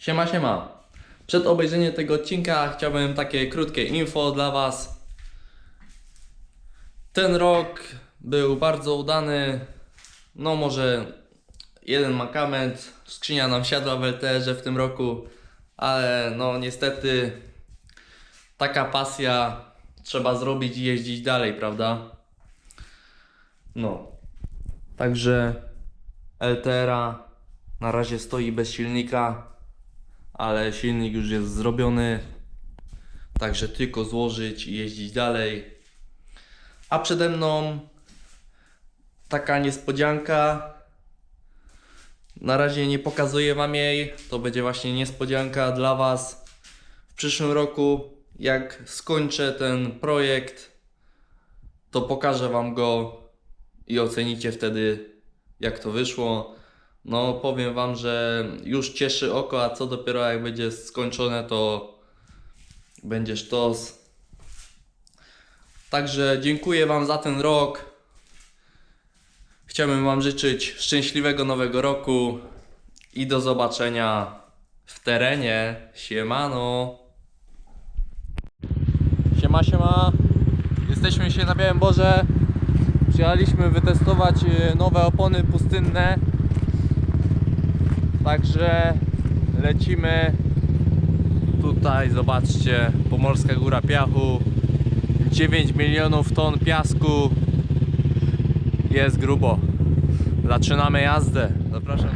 Siema, siema. Przed obejrzeniem tego odcinka chciałbym takie krótkie info dla Was. Ten rok był bardzo udany. No może jeden mankament. Skrzynia nam siadła w LTR-ze w tym roku, ale no niestety taka pasja trzeba zrobić i jeździć dalej, prawda? No. Także LTR-a na razie stoi bez silnika, ale silnik już jest zrobiony. Także tylko złożyć i jeździć dalej. A przede mną taka niespodzianka. Na razie nie pokazuję Wam jej. To będzie właśnie niespodzianka dla Was. W przyszłym roku, jak skończę ten projekt, to pokażę Wam go i ocenicie wtedy, jak to wyszło. No, powiem Wam, że już cieszy oko, a co dopiero jak będzie skończone, to będzie sztos. Także dziękuję Wam za ten rok. Chciałbym Wam życzyć szczęśliwego nowego roku i do zobaczenia w terenie. Siemano. Siema, siema. Jesteśmy dzisiaj na Białym Boże. Przyjechaliśmy wytestować e, nowe opony pustynne. Także lecimy tutaj, zobaczcie, Pomorska Góra Piachu. 9 milionów ton piasku. Jest grubo. Zaczynamy jazdę. Zapraszam.